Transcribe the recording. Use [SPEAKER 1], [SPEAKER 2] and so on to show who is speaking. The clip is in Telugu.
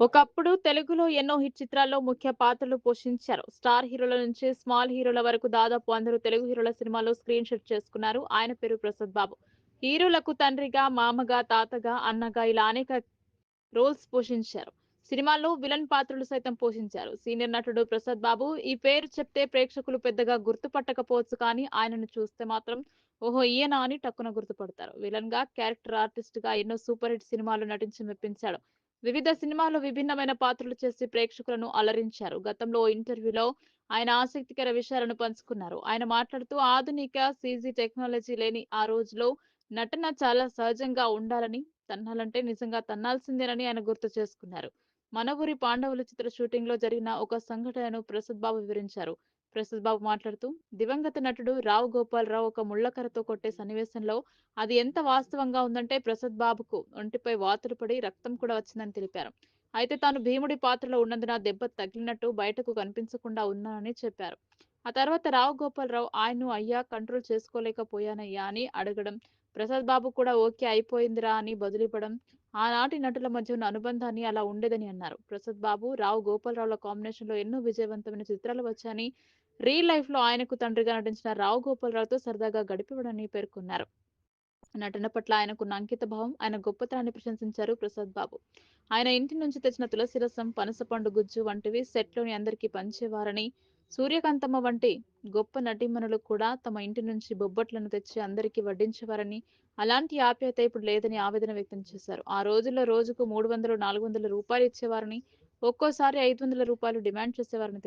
[SPEAKER 1] ఒకప్పుడు తెలుగులో ఎన్నో హిట్ చిత్రాల్లో ముఖ్య పాత్రలు పోషించారు. స్టార్ హీరోల నుంచి స్మాల్ హీరోల వరకు దాదాపు అందరూ తెలుగు హీరోల సినిమాలో స్క్రీన్ షాట్ చేసుకున్నారు. ఆయన పేరు ప్రసాద్ బాబు. హీరోలకు తండ్రిగా మామగా తాతగా అన్నగా ఇలా అనేక రోల్స్ పోషించారు. సినిమాల్లో విలన్ పాత్రలు సైతం పోషించారు. సీనియర్ నటుడు ప్రసాద్ బాబు ఈ పేరు చెప్తే ప్రేక్షకులు పెద్దగా గుర్తుపట్టకపోవచ్చు కానీ ఆయనను చూస్తే మాత్రం ఓహో ఈయన అని టక్కున గుర్తుపడతారు. విలన్గా క్యారెక్టర్ ఆర్టిస్ట్గా ఎన్నో సూపర్ హిట్ సినిమాలు నటించి మెప్పించాడు. వివిధ సినిమాల్లో విభిన్నమైన పాత్రలు చేసి ప్రేక్షకులను అలరించారు. గతంలో ఓ ఇంటర్వ్యూలో ఆయన ఆసక్తికర విషయాలను పంచుకున్నారు. ఆయన మాట్లాడుతూ ఆధునిక సీజీ టెక్నాలజీ లేని ఆ రోజులో నటన చాలా సహజంగా ఉండాలని తన్నాలంటే నిజంగా తన్నాల్సిందేనని ఆయన గుర్తు చేసుకున్నారు. మనవూరి పాండవుల పాండవులు చిత్ర షూటింగ్లో జరిగిన ఒక సంఘటనను ప్రసాద్ బాబు వివరించారు. ప్రసాద్ బాబు మాట్లాడుతూ దివంగత నటుడు రావు గోపాలరావు ఒక ముళ్ళకరతో కొట్టే సన్నివేశంలో అది ఎంత వాస్తవంగా ఉందంటే ప్రసాద్ బాబుకు ఒంటిపై వాతలు పడి రక్తం కూడా వచ్చిందని తెలిపారు. అయితే తాను భీముడి పాత్రలో ఉన్నందున దెబ్బ తగిలినట్టు బయటకు కనిపించకుండా ఉన్నానని చెప్పారు. ఆ తర్వాత రావు గోపాలరావు ఆయన్ను అయ్యా కంట్రోల్ చేసుకోలేకపోయానయ్యా అని అడగడం ప్రసాద్ బాబు కూడా ఓకే అయిపోయిందిరా అని బదులివ్వడం ఆనాటి నటుల మధ్య ఉన్న అనుబంధాన్ని అలా ఉండేదని అన్నారు. ప్రసాద్ బాబు రావు గోపాలరావుల కాంబినేషన్లో ఎన్నో విజయవంతమైన చిత్రాలు వచ్చాయని రియల్ లైఫ్లో ఆయనకు తండ్రిగా నటించిన రావు గోపాలరావుతో సరదాగా గడిపివడని పేర్కొన్నారు. నటన పట్ల ఆయనకున్న అంకిత భావం ఆయన గొప్పతనాన్ని ప్రశంసించారు ప్రసాద్ బాబు. ఆయన ఇంటి నుంచి తెచ్చిన తులసి రసం పనసపండు గుజ్జు వంటివి సెట్లోని అందరికీ పంచేవారని సూర్యకాంతమ్మ వంటి గొప్ప నటీమణులు కూడా తమ ఇంటి నుంచి బొబ్బట్లను తెచ్చి అందరికీ వడ్డించేవారని అలాంటి ఆప్యాయత ఇప్పుడు లేదని ఆవేదన వ్యక్తం చేశారు. ఆ రోజుల్లో రోజుకు మూడు వందలు నాలుగు వందల రూపాయలు ఇచ్చేవారని ఒక్కోసారి ఐదు వందల రూపాయలు డిమాండ్ చేసేవారని తెలిపారు